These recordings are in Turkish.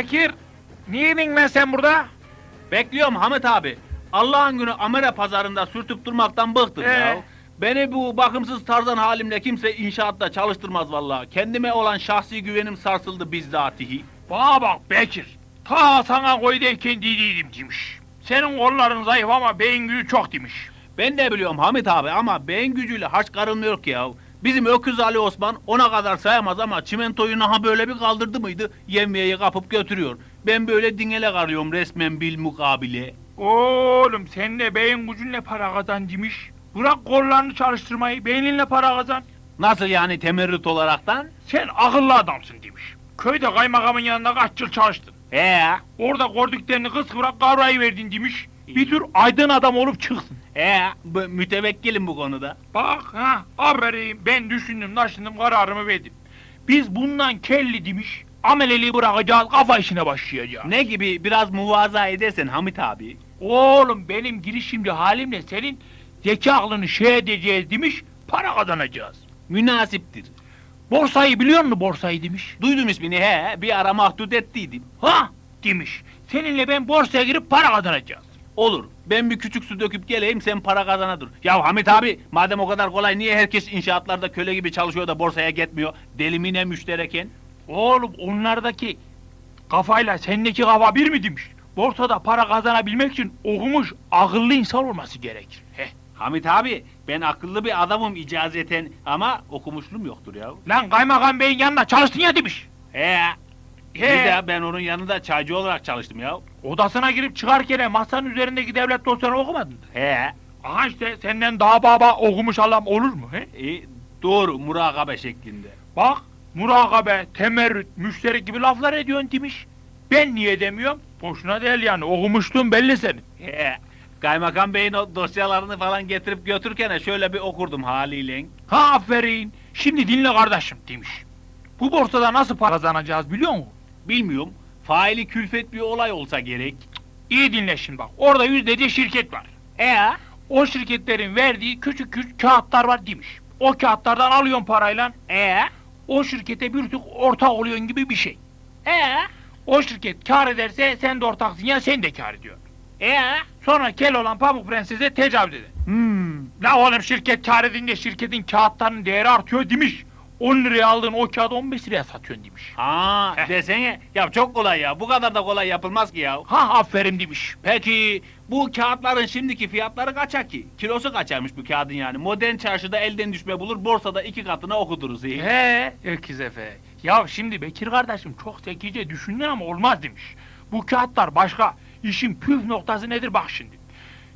Bekir, niyeydin lan sen burada? Bekliyorum Hamit abi. Allah'ın günü Amere pazarında sürtüp durmaktan bıktım Ee? ya. Beni bu bakımsız tarzan halimle kimse inşaatta çalıştırmaz vallahi. Kendime olan şahsi güvenim sarsıldı bizzatihi. Bana bak Bekir, ta sana koy derken dediydim demiş. Senin kolların zayıf ama beyin gücü çok demiş. Ben de biliyorum Hamit abi ama beyin gücüyle harç karılmıyor ki ya. Bizim Öküz Ali Osman ona kadar sayamaz ama çimentoyu naha böyle bir kaldırdı mıydı yemeği kapıp götürüyor. Ben böyle dingele karıyorum resmen bil mukabile. Oğlum sen de beyin gücünle para kazan demiş. Bırak kollarını çalıştırmayı, beyninle para kazan. Nasıl yani temerrüt olaraktan? Sen akıllı adamsın demiş. Köyde kaymakamın yanında kaç yıl çalıştın. He Orada gördüklerini kız bırak kavrayı verdin demiş. Bir tür aydın adam olup çıksın. bu- mütevekkilim bu konuda. Bak ha, aferin ben düşündüm taşındım kararımı verdim. Biz bundan kelli demiş. Ameleliği bırakacağız kafa işine başlayacağız. Ne gibi biraz muvaza edersen Hamit abi. Oğlum benim girişimci halimle senin zeka aklını şey edeceğiz demiş. Para kazanacağız. Münasiptir. Borsayı biliyor musun borsayı demiş. Duydum ismini he bir ara mahdut ettiydim. Ha demiş. Seninle ben borsaya girip para kazanacağız. Olur ben bir küçük su döküp geleyim sen para kazana dur. Ya Hamit abi madem o kadar kolay niye herkes inşaatlarda köle gibi çalışıyor da borsaya gitmiyor? Deli mi ne müştereken? Oğlum onlardaki kafayla sendeki kafa bir mi demiş. Borsada para kazanabilmek için okumuş akıllı insan olması gerekir. Heh. Hamit abi ben akıllı bir adamım icazeten ama okumuşluğum yoktur ya. Lan kaymakam beyin yanında çalıştın ya demiş. He. Bir de ben onun yanında çaycı olarak çalıştım ya. Odasına girip çıkarken masanın üzerindeki devlet dosyalarını okumadın. He. Aha işte senden daha baba okumuş adam olur mu? He? E, doğru murakabe şeklinde. Bak murakabe, temerrüt, müşteri gibi laflar ediyorsun demiş. Ben niye demiyorum? Boşuna değil yani okumuşluğun belli senin. He. Kaymakam Bey'in o dosyalarını falan getirip götürürken şöyle bir okurdum haliyle. Ha aferin. Şimdi dinle kardeşim demiş. Bu borsada nasıl para kazanacağız biliyor musun? Bilmiyorum. Faili külfet bir olay olsa gerek. İyi dinle şimdi bak. Orada yüzlerce şirket var. E O şirketlerin verdiği küçük küçük kağıtlar var demiş. O kağıtlardan alıyorsun parayla. e O şirkete bir tık ortak oluyorsun gibi bir şey. e O şirket kar ederse sen de ortaksın ya sen de kar ediyorsun. e Sonra kel olan Pamuk Prenses'e tecavüz eder. Hmm. La oğlum şirket kar edince şirketin kağıtlarının değeri artıyor demiş. 10 liraya aldığın o kağıdı 15 liraya satıyorsun demiş. Ha desene ya çok kolay ya. Bu kadar da kolay yapılmaz ki ya. Ha aferin demiş. Peki bu kağıtların şimdiki fiyatları kaça ki? Kilosu kaçarmış bu kağıdın yani? Modern çarşıda elden düşme bulur, borsada iki katına okuduruz. iyi. He öküz efe. Ya şimdi Bekir kardeşim çok zekice düşündün ama olmaz demiş. Bu kağıtlar başka. İşin püf noktası nedir bak şimdi.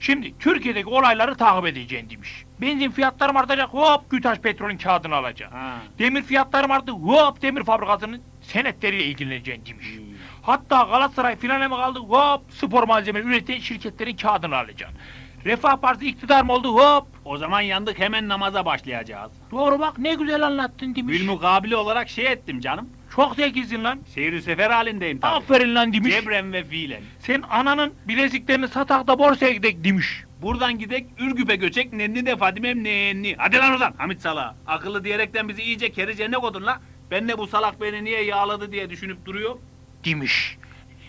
Şimdi Türkiye'deki olayları takip edeceksin demiş. Benzin fiyatları artacak hop Gütaş petrolün kağıdını alacaksın. Ha. Demir fiyatları arttı hop demir fabrikasının senetleriyle ilgileneceksin demiş. Hmm. Hatta Galatasaray filan mı kaldı hop spor malzemeleri üreten şirketlerin kağıdını alacaksın. Refah Partisi iktidar mı oldu hop. O zaman yandık hemen namaza başlayacağız. Doğru bak ne güzel anlattın demiş. Bilmukabili olarak şey ettim canım. Çok zekisin lan. Seyir sefer halindeyim tabii. Aferin lan demiş. Cebren ve fiilen. Sen ananın bileziklerini satak da borsaya gidek demiş. Buradan gidek Ürgüp'e göçek nenni de Fadimem nenni. Hadi lan oradan Hamit Sala. Akıllı diyerekten bizi iyice kericene kodun la. Ben de bu salak beni niye yağladı diye düşünüp duruyor. Demiş.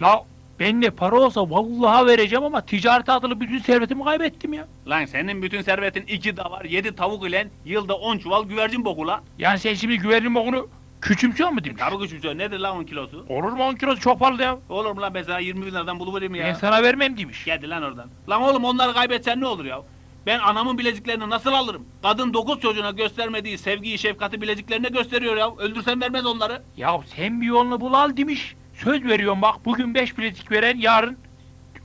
La bende para olsa vallahi vereceğim ama ticaret adlı bütün servetimi kaybettim ya. Lan senin bütün servetin iki davar, yedi tavuk ile yılda on çuval güvercin boku la. Yani sen şimdi güvercin bokunu küçümsüyor mu demiş. Tabii küçük nedir lan on kilosu? Olur mu 10 kilosu çok pahalı ya. Olur mu lan ben sana 20 bin liradan buluvereyim ya. Ben sana vermem demiş. Geldi lan oradan. Lan oğlum onları kaybetsen ne olur ya? Ben anamın bileziklerini nasıl alırım? Kadın dokuz çocuğuna göstermediği sevgiyi, şefkati bileziklerine gösteriyor ya. Öldürsen vermez onları. Ya sen bir yolunu bul al demiş. Söz veriyorum bak bugün 5 bilezik veren yarın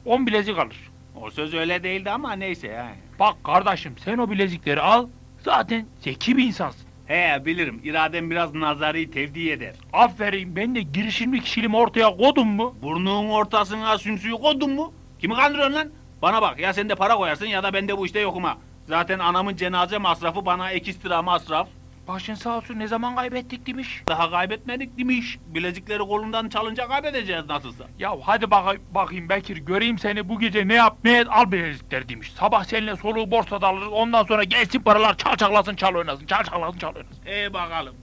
10 bilezik alır. O söz öyle değildi ama neyse ya. Bak kardeşim sen o bilezikleri al. Zaten zeki bir insansın. He bilirim. İradem biraz nazari tevdi eder. Aferin ben de girişimci kişiliğimi ortaya koydum mu? Burnun ortasına sümsüğü koydun mu? Kimi kandırıyorsun lan? Bana bak ya sen de para koyarsın ya da ben de bu işte yokum ha. Zaten anamın cenaze masrafı bana ekstra masraf. Başın sağ olsun ne zaman kaybettik demiş. Daha kaybetmedik demiş. Bilezikleri kolundan çalınca kaybedeceğiz nasılsa. Ya hadi bak bakayım Bekir göreyim seni bu gece ne yap ne et al bilezikleri demiş. Sabah seninle soluğu borsada alırız ondan sonra gelsin paralar çal çaklasın çal oynasın çal çaklasın çal oynasın. E bakalım.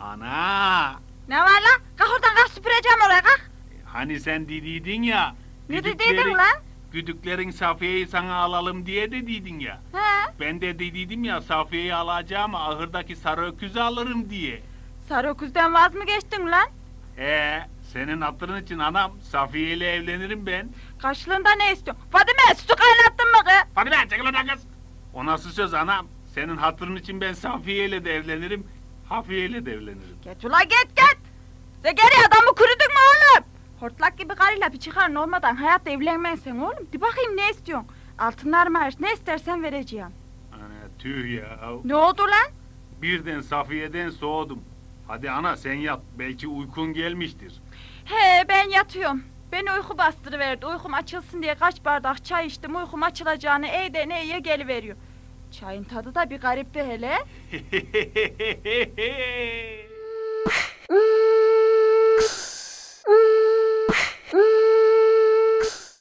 Ana! Ne var lan? Kalk oradan kalk süpüreceğim oraya kalk. Hani sen dediydin ya. Ne dediydin lan? Güdüklerin Safiye'yi sana alalım diye dediydin ya. He? Ben de dediydim ya Safiye'yi alacağım ahırdaki sarı öküzü alırım diye. Sarı öküzden vaz mı geçtin lan? Ee, senin hatırın için anam Safiye ile evlenirim ben. Karşılığında ne istiyorsun? Fadime sütü kaynattın mı kız? Hadi ben çekil oradan kız. O nasıl söz anam? Senin hatırın için ben Safiye ile de evlenirim. Hafiye ile de evlenirim. Geç ula git git. Zekeri adamı oğlum? Hortlak gibi karıyla bir çıkarın olmadan hayatta evlenmezsen oğlum. Bir bakayım ne istiyorsun? Altınlar hariç ne istersen vereceğim. Ana tüh ya. Ne oldu lan? Birden Safiye'den soğudum. Hadi ana sen yat. Belki uykun gelmiştir. He ben yatıyorum. Beni uyku bastırıverdi. Uykum açılsın diye kaç bardak çay içtim. Uykum açılacağını eyde neye geliveriyor. Çayın tadı da bir garipti hele.